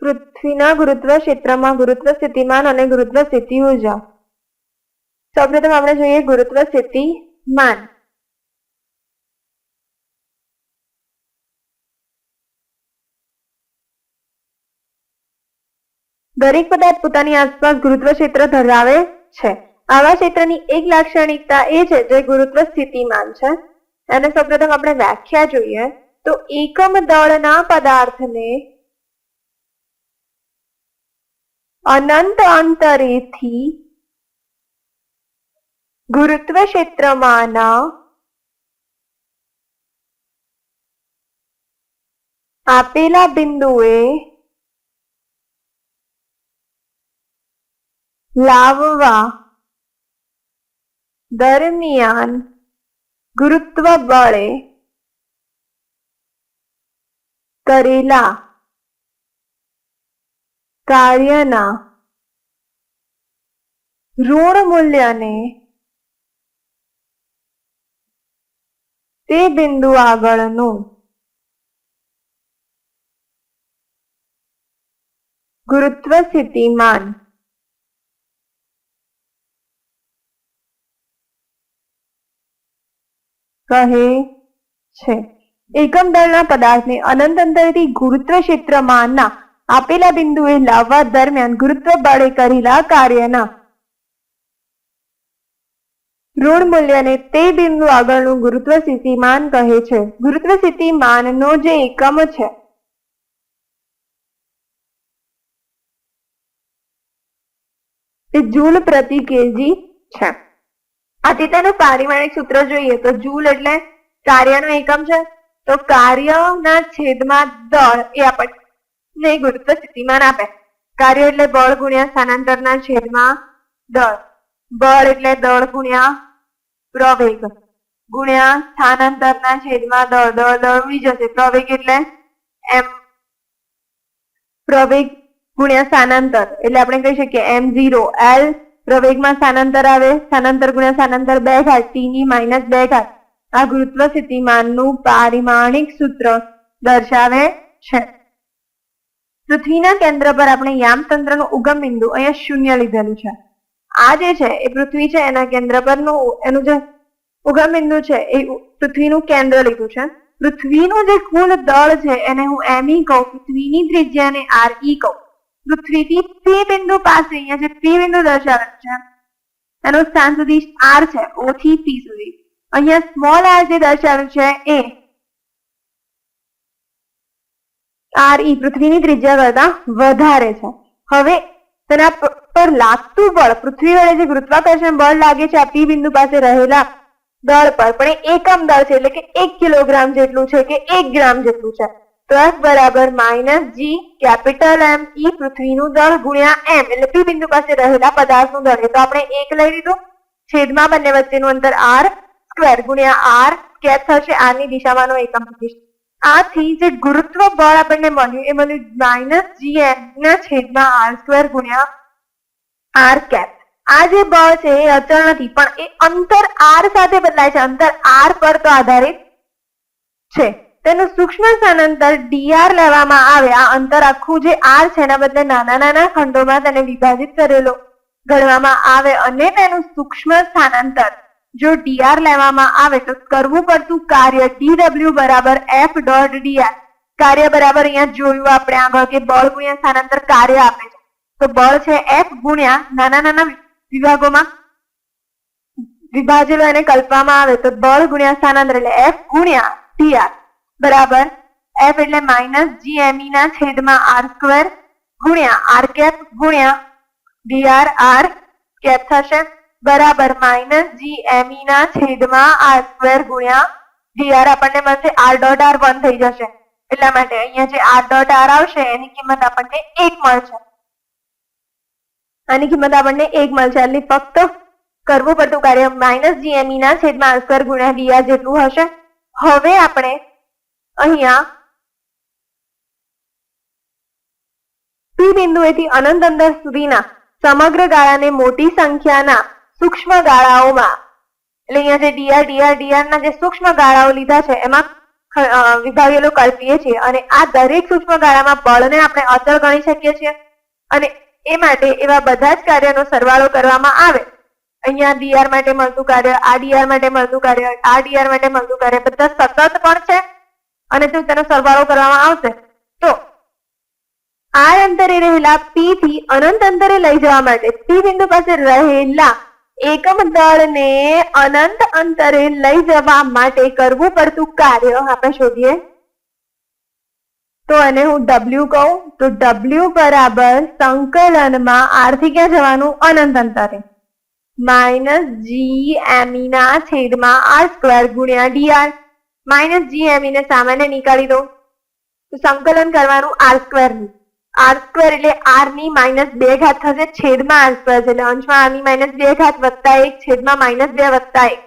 પૃથ્વીના ગુરુત્વ ક્ષેત્રમાં ગુરુત્વ સ્થિતિમાન અને ગુરુત્વ સ્થિતિ ઊર્જા. સૌપ્રથમ આપણે જોઈએ ગુરુત્વ સ્થિતિમાન. દરેક પદાર્થ પોતાની આસપાસ ગુરુત્વ ક્ષેત્ર ધરાવે છે. આવા ક્ષેત્રની એક લાક્ષણિકતા એ છે જે ગુરુત્વ સ્થિતિમાન છે. અને સૌપ્રથમ આપણે વ્યાખ્યા જોઈએ તો એકમ દળના પદાર્થને અનંત અંતરેથી ગુરુત્વ ક્ષેત્રમાંના આપેલા બિંદુએ લાવવા દરમિયાન ગુરુત્વ બળે કરેલા કાર્યના ઋણ મૂલ્યને તે બિંદુ આગળનું ગુરુત્વ સ્થિતિમાન કહે છે. એકમ દળના પદાર્થને અનંત અંતરથી ગુરુત્વ ક્ષેત્રમાંના આપેલા બિંદુએ લાવવા દરમિયાન ગુરુત્વ બળે કરેલા કાર્યના ઋણ મૂલ્યને તે બિંદુ આગળનું ગુરુત્વ સ્થિતિમાન કહે છે. ગુરુત્વ સ્થિતિમાનનો જે એકમ છે. તે જૂલ પ્રતિ કેજી છે. આથી તેનું પારિમાણિક સૂત્ર જોઈએ તો જૂલ એટલે કાર્યનો એકમ છે. તો કાર્યના છેદમાં દળ એ આપણને ગુરુત્વ સ્થિતિમાન આપે. કાર્ય એટલે બળ ગુણ્યા સ્થાનાંતરના છેદમાં દળ. બળ એટલે દળ ગુણ્યા પ્રવેગ. ગુણ્યા સ્થાનાંતરના છેદમાં દળ. દળ દળ જશે. પ્રવેગ એટલે એમ. પ્રવેગ ગુણ્યા સ્થાનાંતર. એટલે આપણે કહી શકીએ એમ ઝીરો. એલ પ્રવેગમાં સ્થાનાંતર આવે. સ્થાનાંતર ગુણ્યા સ્થાનાંતર બે ઘાત. ટી ની માઇનસ બે ઘાત. આ ગુરુત્વ સ્થિતિમાનનું પારિમાણિક સૂત્ર દર્શાવે છે. પૃથ્વીના કેન્દ્ર પર આપણે યામતંત્રનું ઉગમ બિંદુ અહીંયા શૂન્ય લીધેલું છે. આ જે છે, એ પૃથ્વી છે, એના કેન્દ્ર પરનું એનું જે ઉગમ બિંદુ છે, એ પૃથ્વીનું કેન્દ્ર લીધું છે. પૃથ્વીનું જે કુલ દળ છે, એને હું એમ ઈ કહું, પૃથ્વીની ત્રિજ્યાને આર ઈ કહું. પૃથ્વીથી પી બિંદુ પાસે અહીંયા જે પી બિંદુ દર્શાવેલું છે, એનું સ્થાન સુધી આર છે ઓ થી પી સુધી. અહીંયા સ્મોલ આર જે દર્શાવ્યું છે, એ આર ઈ પૃથ્વીની ત્રિજ્યા કરતા વધારે છે. હવે તેના પર લાગતું બળ, પૃથ્વી વડે જે ગુરુત્વાકર્ષણ બળ લાગે છે, આ પી બિંદુ પાસે રહેલા દળ પર, પણ એ એકમ દળ છે, એટલે કે એક કિલોગ્રામ જેટલું છે કે એક ગ્રામ જેટલું છે. તો એફ બરાબર માઇનસ જી કેપિટલ એમ ઈ પૃથ્વીનું દળ ગુણ્યા એમ એટલે પી બિંદુ પાસે રહેલા પદાર્થનું દળ. તો આપણે એક લઈ લીધું. છેદમાં બંને વચ્ચેનું અંતર આર સ્ક્વેર ગુણ્યા આર કેપ થશે આરની દિશામાંનો એકમ પ્રતિશ આથી જે ગુરુત્વ બળ આપણને મળ્યું, એ મળ્યું માઇનસ જી એમ ના છેદમાં આર સ્ક્વેર ગુણ્યા આર કેપ આ જે બળ છે એ અચળ નથી, પણ એ અંતર આર સાથે બદલાય છે. અંતર આર પર તો આધારિત છે. તેનું સૂક્ષ્મ સ્થાનાંતર ડીઆર લેવામાં આવે. આ અંતર આખું જે આર છે, એના બદલે નાના નાના ખંડોમાં તેને વિભાજિત કરેલો ગણવામાં આવે અને તેનું સૂક્ષ્મ સ્થાનાંતર જો ડીઆર લેવામાં આવે તો કરવું પડતું કાર્ય ડીડબલ્યુ બરાબર એફ ડોટ ડીઆર કાર્ય બરાબર અહીંયા જોયું આપણે આગળ કે બળ ગુણ્યા સ્થાનાંતર કાર્ય આપે છે. તો બળ છે એફ ગુણ્યા નાના નાના વિભાગોમાં વિભાજેલો એને કલ્પવામાં આવે તો બળ ગુણ્યા સ્થાનાંતર એટલે એફ ગુણ્યા ડીઆર બરાબર? એફ એટલે માઇનસ જીએમઈ ના છેદમાં આર સ્ક્વેર ગુણ્યા આર કેપ ગુણ્યા ડીઆર આર કેપ થશે બરાબર માઇનસ જીએમઈ ના છેદમાં આર સ્ક્વેર ગુણ્યા આર આપણને મળશે આર ડોટ આર વન થઈ જશે. એટલા માટે અહીંયા જે આર ડોટ આર આવશે એની કિંમત આપણને એક મળશે. આની કિંમત આપણને એક મળશે. એટલે ફક્ત કરવું પડતું કાર્ય માઇનસ જીએમઈ ના છેદમાં આર સ્ક્વેર ગુણ્યા ડીઆર જેટલું હશે. હવે આપણે અહીંયા પી બિંદુએથી અનંત અંદર સુધીના સમગ્ર ગાળાને મોટી સંખ્યાના સૂક્ષ્મ ગાળાઓમાં એટલે અહીંયા જે ડીઆર ડીઆર ડીઆર ના જે સૂક્ષ્મ ગાળાઓ લીધા છે, એમાં ખ- કલ્પીએ છીએ. અને આ દરેક સૂક્ષ્મ ગાળામાં બળને આપણે અચળ ગણી શકીએ છીએ. અને એ માટે એવા બધા જ કાર્યનો સરવાળો કરવામાં આવે. અહીંયા ડીઆર માટે મળતું કાર્ય, આ ડીઆર માટે મળતું કાર્ય, આ ડીઆર માટે મળતું કાર્ય, બધા સતત પણ છે. અને જો તેનો સરવાળો કરવામાં આવશે, તો આ અંતરે રહેલા પી થી અનંત અંતરે લઈ જવા માટે પી બિંદુ પાસે રહેલા એકમ દળને અનંત અંતરે લઈ જવા માટે કરવું પડતું કાર્ય આપણે શોધીએ. તો એને હું ડબલ્યુ કહું, તો ડબલ્યુ બરાબર સંકલનમાં આરથી ક્યાં જવાનું? અનંત અંતરે. માઇનસ જી એમી ના છેદમાં આર સ્ક્વેર ગુણ્યા DR minus G M E ને સામાન્ય નીકાળી દો. તો સંકલન કરવાનું આર સ્ક્વેર આર સ્ક્વેર એટલે આરની માઇનસ બે ઘાત થશે છેદમાં આર સ્ક્વેર છે. એટલે અંશમાં આરની માઇનસ બે ઘાત વત્તા એક, છેદમાં માઇનસ બે વત્તા એક.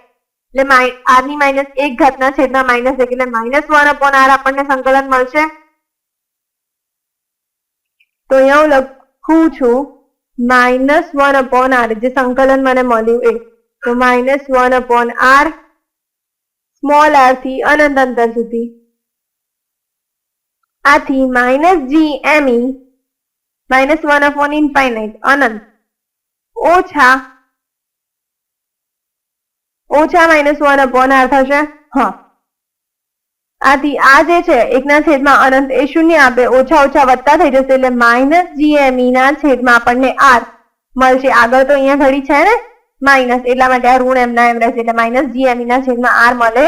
એટલે આરની માઇનસ એક ઘાતના છેદમાં માઇનસ એક એટલે માઇનસ વન અપોન આર આપણને સંકલન મળશે. તો અહીંયા હું લખું છું, માઇનસ વન અપોન આર, જે સંકલન મને મળ્યું એ. તો minus one upon R, small આરથી અનંત અંતર સુધી. આથી minus G E minus one upon infinite અનંત. ઓછા ઓછા માઇનસ વન અપોન આર થશે? હા. આથી આ જે છે, એકના છેદમાં અનંત એ શૂન્ય આપે. ઓછા ઓછા વધતા થઈ જશે એટલે માઇનસ જીએમઈ ના છેદમાં આપણને આર મળશે. આગળ તો અહીંયા ઘડી છે ને? માઇનસ એટલા માટે આ ઋણ એમના એમ રહેશે એટલે માઇનસ જીએમઈ ના છેદમાં આર મળે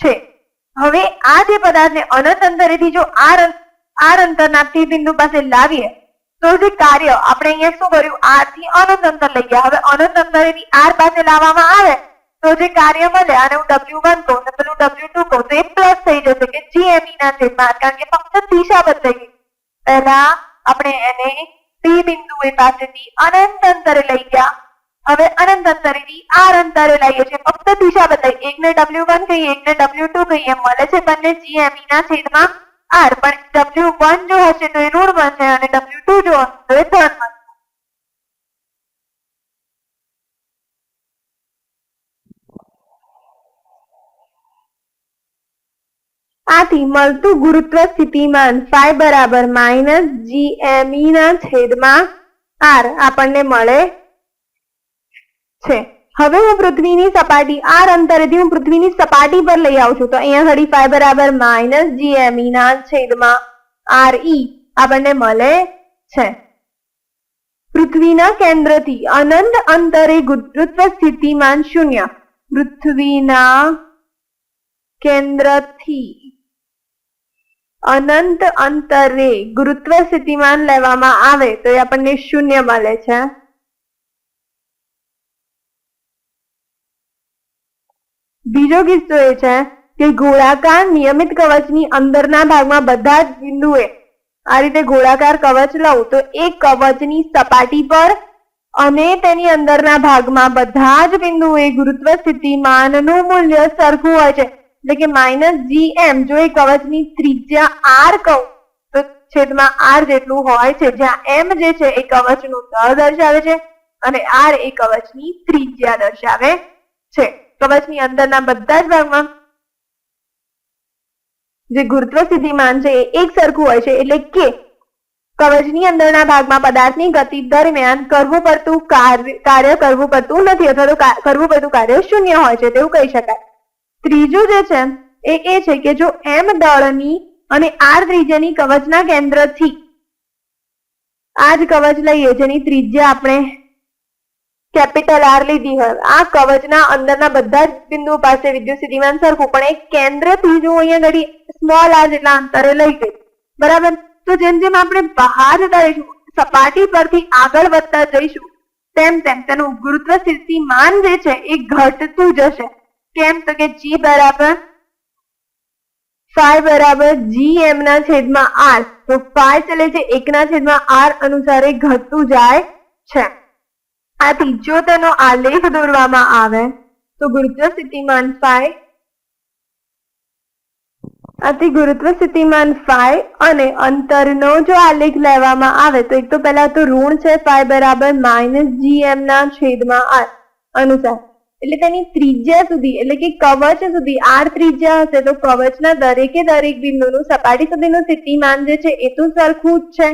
છે. હવે આ જે પદાર્થને અનંત અંતરેથી જો આર આર અંતરના બિંદુ પાસે લાવીએ, તો જે કાર્ય આપણે અહીંયા શું કર્યું? આરથી અનંત અંતર લઈ ગયા. હવે અનંત અંતરેથી આર પાસે લાવવામાં આવે, તો જે કાર્ય મળે અને હું ડબલ્યુ વન કહું ને પેલું ડબલ્યુ ટુ કહું તો એ પ્લસ થઈ જશે કે જીએમઈ ના છેદમાં, કારણ કે ફક્ત દિશા બદલાઈ ગઈ પહેલા આપણે એને ટી બિંદુ એ પાસેથી અનંત અંતરે લઈ ગયા. હવે અનંત અંતરેની આર અંતરે લઈએ છીએ. ફક્ત દિશા બદલાઈ એકને ડબલ્યુ વન કહીએ એકને ડબલ્યુ ટુ કહીએ, મળે છે બંને જીએમઈ ના છેદમાં આર. પણ ડબલ્યુ વન જો હશે તો એ ઋણ બનશે અને ડબલ્યુ ટુ જો હશે તો એ ધન બનશે. આથી મળતું ગુરુત્વ સ્થિતિમાન ફાઈ બરાબર માઇનસ જીએમઈ ના છેદમાં આર આપણને મળે છે. હવે હું પૃથ્વીની સપાટી આર અંતરેથી હું પૃથ્વીની સપાટી પર લઈ આવું છું. તો અહીંયા ઘડી ફાઈ બરાબર માઇનસ જીએમઈ ના છેદમાં આર ઈ આપણને મળે છે. પૃથ્વીના કેન્દ્રથી અનંત અંતરે ગુરુત્વ સ્થિતિમાન શૂન્ય. પૃથ્વીના કેન્દ્રથી અનંત અંતરે ગુરુત્વ સ્થિતિમાન લેવામાં આવે તો એ આપણને શૂન્ય મળે છે. બીજો કિસ્સો એ છે કે ગોળાકાર નિયમિત કવચની અંદરના ભાગમાં બધા જ બિંદુએ આ રીતે ગોળાકાર કવચ લઉં તો એ કવચની સપાટી પર અને તેની અંદરના ભાગમાં બધા જ બિંદુએ ગુરુત્વ સ્થિતિમાનનું મૂલ્ય સરખું હોય છે. એટલે કે માઇનસ જી એમ જો એ કવચની ત્રિજ્યા આર કહું તો છેદમાં આર જેટલું હોય છે. જ્યાં એમ જે છે એ કવચનું દળ દર્શાવે છે અને આર એ કવચની ત્રિજ્યા દર્શાવે છે. કવચની અંદરના બધા જ ભાગમાં જે ગુરુત્વ સ્થિતિમાન છે એ એક સરખું હોય છે. એટલે કે કવચની અંદરના ભાગમાં પદાર્થની ગતિ દરમિયાન કરવું પડતું કાર્ય કરવું પડતું નથી અથવા તો કરવું પડતું કાર્ય શૂન્ય હોય છે તેવું કહી શકાય. ત્રીજું જે છે એ એ છે કે જો એમ દળની અને આર ત્રિજ્યાની કવચના કેન્દ્રથી આ જ કવચ લઈએ જેની ત્રિજ્યા આપણે કેપિટલ આર લીધી હોય આ કવચના અંદરના બધા જ બિંદુઓ પાસે વિદ્યુત સ્થિતિમાન સરખું, પણ એક કેન્દ્રથી જો અહીંયા ઘડી સ્મોલ આર જેટલા અંતરે લઈ ગઈ બરાબર? તો જેમ જેમ આપણે બહાર જતા રહીશું, સપાટી પરથી આગળ વધતા જઈશું, તેમ તેમ તેનું ગુરુત્વ સ્થિતિમાન જે છે એ ઘટતું જશે. કેમ? તો કે જી બરાબર ફાઈ બરાબર જી એમ ના છેદમાં આર તો ફાઈ ચલે છે એકના છેદમાં આર અનુસારે ઘટતું જાય છે. આથી જો તેનો આલેખ દોરવામાં આવે, તો ગુરુત્વ સ્થિતિમાન ફાઈ આથી ગુરુત્વ સ્થિતિમાન ફાઈ અને અંતરનો જો આલેખ લેવામાં આવે, તો એક તો પહેલા તો ઋણ છે ફાઈ બરાબર માઇનસ જી એમ ના છેદમાં આર અનુસાર. એટલે તેની ત્રિજ્યા સુધી, એટલે કે કવચ સુધી, આર ત્રિજ્યા હશે, તો કવચના દરેકે દરેક બિંદુનું સપાટી સુધીનું સ્થિતિમાન જે છે, એ તો સરખું જ છે.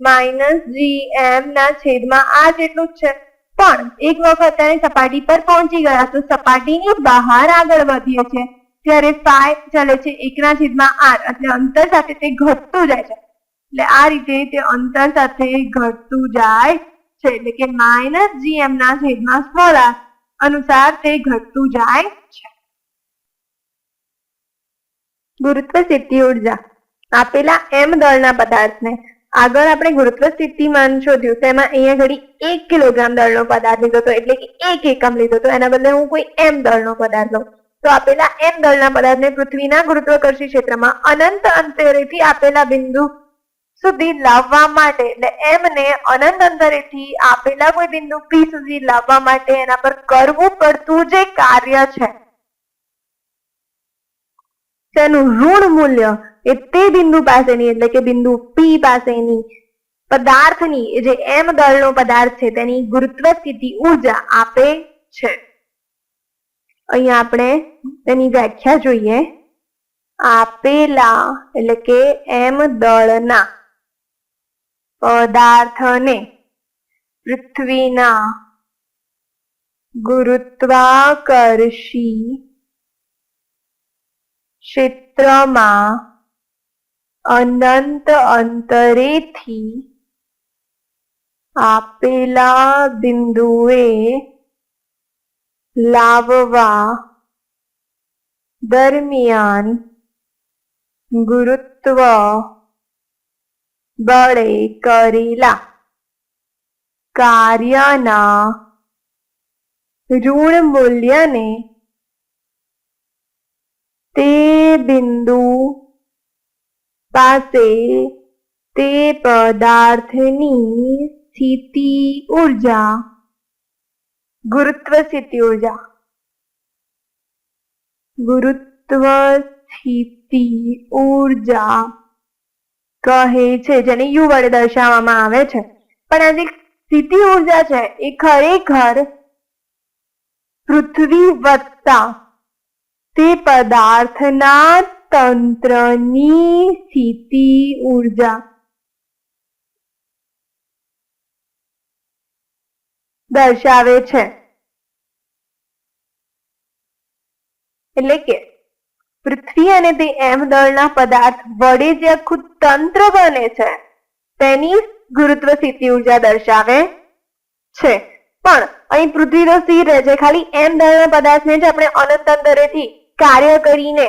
માઇનસ જી એમ ના છેદમાં આ જેટલું જ છે. પણ એક વખત તેને સપાટી પર પહોંચી ગયા તો સપાટીની બહાર આગળ વધીએ છે. ત્યારે ફાઈ ચાલે છે એકના છેદમાં આર એટલે અંતર સાથે તે ઘટતું જાય છે. એટલે આ રીતે તે અંતર સાથે ઘટતું જાય છે. એટલે કે માઇનસ જીએમ ના છેદમાં સ્મોલ આર અનુસાર તે ઘટતું જાય છે. ગુરુત્વ સિદ્ધિ ઊર્જા. આપેલા એમ દળના પદાર્થને આગળ આપણે ગુરુત્વ સ્થિતિમાન શોધ્યું તેમાં અહીંયા ઘડી એક કિલોગ્રામ દળનો પદાર્થ લીધો હતો એટલે કે એક એકમ લીધો હતો એના બદલે હું કોઈ એમ દળનો પદાર્થ લઉં. તો આપેલા એમ દળના પદાર્થને પૃથ્વીના ગુરુત્વાકર્ષી ક્ષેત્રમાં અનંત અંતરેથી આપેલા બિંદુ સુધી લાવવા માટે એટલે એમને અનંત અંતરેથી આપેલા કોઈ બિંદુ પી સુધી લાવવા માટે એના પર કરવું પડતું જે કાર્ય છે. તેનું ઋણ મૂલ્ય એ તે બિંદુ પાસેની, એટલે કે બિંદુ પી પાસેની પદાર્થની જે એમ દળનો પદાર્થ છે, તેની ગુરુત્વ સ્થિતિ ઊર્જા આપે છે. અહીંયા આપણે તેની વ્યાખ્યા જોઈએ. આપેલા, એટલે કે એમ દળના પદાર્થને પૃથ્વીના ગુરુત્વાકર્ષી ક્ષેત્રમાં અનંત અંતરેથી આપેલા બિંદુએ લાવવા દરમિયાન ગુરુત્વ બળે કરેલા કાર્યના ઋણ મૂલ્યને તે બિંદુ પાસે તે પદાર્થની સ્થિતિ ઊર્જા, ગુરુત્વ સ્થિતિ ઊર્જા. ગુરુત્વ સ્થિતિ ઊર્જા કહે છે, જેને યુ વડે દર્શાવવામાં આવે છે. પણ આ જે સ્થિતિ ઊર્જા છે, એ ખરેખર પૃથ્વી વત્તા તે પદાર્થના તંત્રની સ્થિતિ ઊર્જા. દર્શાવે છે. એટલે કે પૃથ્વી અને તે એમ દળના પદાર્થ વડે જે આખું તંત્ર બને છે, તેની ગુરુત્વ સ્થિતિ ઊર્જા દર્શાવે છે. પણ અહીં પૃથ્વી તો સ્થિર રહે છે. ખાલી એમ દળના પદાર્થને જ આપણે અનંત અંતરેથી કાર્ય કરીને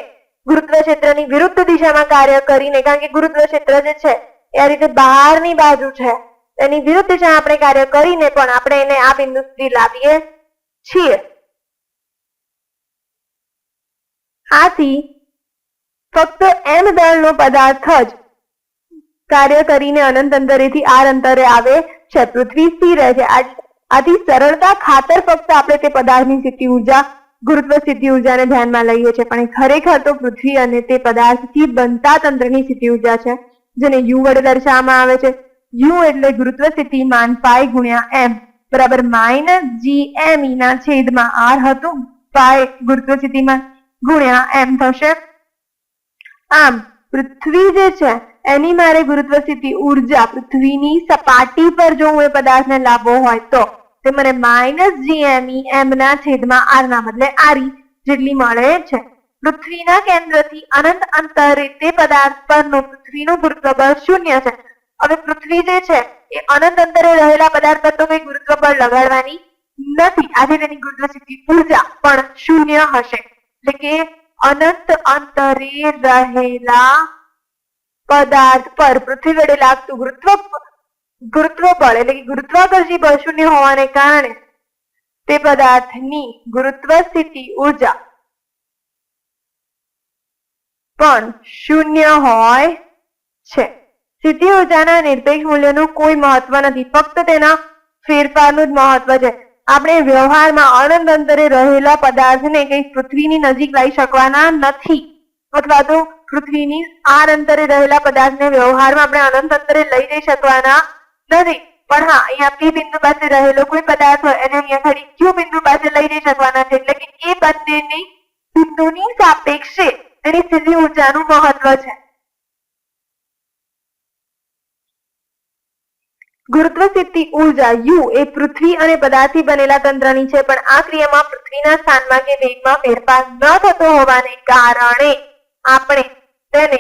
ગુરુત્વ ક્ષેત્રની વિરુદ્ધ દિશામાં કાર્ય કરીને, કારણ કે ગુરુત્વ ક્ષેત્ર જે છે એ આ રીતે બહારની બાજુ છે. એની વિરુદ્ધ દિશામાં આપણે કાર્ય કરીને પણ આપણે એને આ બિંદુ સુધી લાવીએ છીએ. આથી ફક્ત એમ દળનો પદાર્થ જ કાર્ય કરીને અનંત અંતરેથી આર અંતરે આવે છે. પૃથ્વી સ્થિર રહે છે. આથી સરળતા ખાતર ફક્ત આપણે તે પદાર્થની સ્થિતિ ઊર્જા ગુરુત્વ સ્થિતિ ઉર્જાને ધ્યાનમાં લઈએ છીએ, પણ ખરેખર તો પૃથ્વી અને તે પદાર્થથી બનતા તંત્રની સ્થિતિ ઊર્જા છે, જેને યુ વડે દર્શાવવામાં આવે છે. યુ એટલે ગુરુત્વ સ્થિતિમાન પાઈ ગુણ્યા એમ, બરાબર માઇનસ જી એમ ના છેદમાં આર હતું પાઈ ગુરુત્વ સ્થિતિમાન ગુણ્યા એમ થશે. આમ, પૃથ્વી જે છે, એની મારે ગુરુત્વ સ્થિતિ ઊર્જા પૃથ્વીની સપાટી પર જો હું એ પદાર્થને લાવવો હોય તો તે મને માઇનસ જીએમઈ એમના છેદમાં આરના બદલે આરી જેટલી મળે છે. પૃથ્વીના કેન્દ્રથી અનંત અંતરે તે પદાર્થ પરનું પૃથ્વીનું ગુરુત્વ શૂન્ય છે. હવે પૃથ્વી જે છે, એ અનંત અંતરે રહેલા પદાર્થ પર તો કઈ ગુરુત્વ લગાડવાની નથી. આજે તેની ગુરુત્વ સ્થિતિ ઊર્જા પણ શૂન્ય હશે. એટલે કે અનંત અંતરે રહેલા પદાર્થ પર પૃથ્વી વડે લાગતું ગુરુત્વ ગુરુત્વ બળ એટલે કે ગુરુત્વાકર્ષી બળ શૂન્ય હોવાને કારણે તે પદાર્થની ગુરુત્વ સ્થિતિ ઊર્જા પણ શૂન્ય હોય છે. સ્થિતિ ઉર્જાના નિરપેક્ષ મૂલ્યનું કોઈ મહત્વ નથી. ફક્ત તેના ફેરફારનું જ મહત્વ છે. આપણે વ્યવહારમાં અનંત અંતરે રહેલા પદાર્થને કંઈક પૃથ્વીની નજીક લાવી શકવાના નથી. અથવા તો પૃથ્વીની આર અંતરે રહેલા પદાર્થને વ્યવહારમાં આપણે અનંત અંતરે લઈ જઈ શકવાના નથી. પણ હા, અહીંયા પી બિંદુ પાસે રહેલો કોઈ પદાર્થ હોય, એને અહીંયા ઘડી ક્યુ બિંદુ પાસે લઈ જઈ શકવાના છે, એટલે કે એ બંનેની બિંદુની સાપેક્ષે તેની સ્થિતિ ઊર્જાનું મહત્વ છે. ગુરુત્વ સ્થિતિ ઊર્જા યુ એ પૃથ્વી અને પદાર્થથી બનેલા તંત્રની છે, પણ આ ક્રિયામાં પૃથ્વીના સ્થાનમાં કે વેગમાં ફેરફાર ન થતો હોવાને કારણે આપણે તેને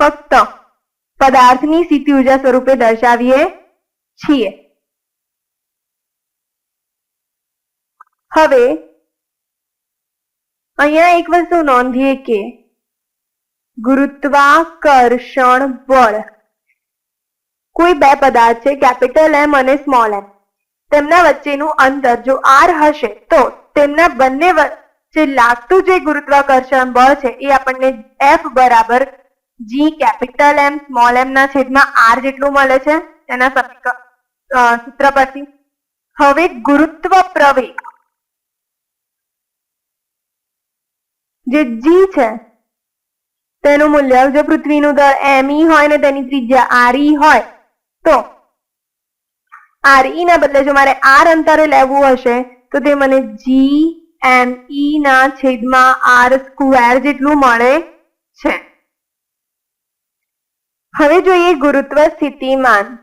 ફક્ત પદાર્થની સ્થિતિ ઊર્જા સ્વરૂપે દર્શાવીએ છીએ. હવે, અહીંયા એક વસ્તુ નોંધીએ કે ગુરુત્વાકર્ષણ બળ કોઈ બે પદાર્થ છે, કેપિટલ એમ અને સ્મોલ એમ તેમના વચ્ચેનું અંતર જો આર હશે, તો તેમના બંને વચ્ચે લાગતું જે ગુરુત્વાકર્ષણ બળ છે, એ આપણને એફ બરાબર જી કેપિટલ એમ સ્મોલ એમ ના છેદમાં આર જેટલું મળે છે સમીકરણ સૂત્ર પરથી. હવે ગુરુત્વ પ્રવેગ. જે જી છે, તેનું મૂલ્ય જો પૃથ્વીનું દળ ઈ હોય ને તેની ત્રિજ્યા ઈ હોય, તો આરઈ ના બદલે જો મારે આર અંતરે લેવું હશે, તો તે મને જી એમ ઈ ના છેદમાં આર સ્ક્વેર જેટલું મળે છે. હવે જોઈએ ગુરુત્વ સ્થિતિમાન.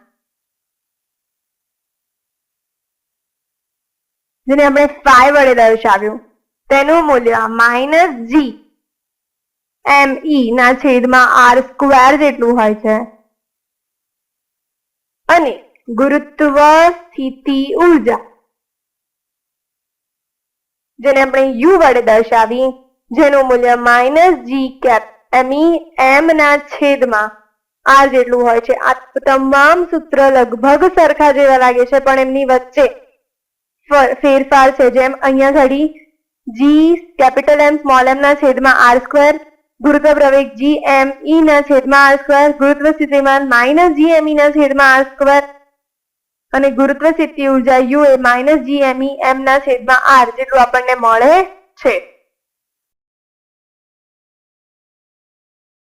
જેને આપણે ફાઈ વડે દર્શાવ્યું. તેનું મૂલ્ય માઇનસ જી એમ ઈ ના છેદમાં આર સ્ક્વેર જેટલું હોય છે. અને ગુરુત્વ સ્થિતિ ઊર્જા. જેને આપણે યુ વડે દર્શાવી, જેનું મૂલ્ય માઇનસ જી કેપ એમ ઈ એમ ના છેદમાં આર જેટલું હોય છે. આ તમામ સૂત્ર લગભગ સરખા જેવા લાગે છે, પણ એમની વચ્ચે ફેરફાર છે. જેમ અહીંયા ઘડી જી કેપિટલ એમ સ્મોલ એમ ના છેદમાં આર સ્ક્વેર ગુરુત્વ પ્રવેગ જી એમ ઈ ના છેદમાં આર સ્ક્વેર ગુરુત્વ સ્થિતિમાન માઇનસ જી એમ ઈ ના છેદમાં આર સ્ક્વેર અને ગુરુત્વ સ્થિતિ ઊર્જા you A minus G M ઈ એમ ના છેદમાં આર જેટલું આપણને મળે છે.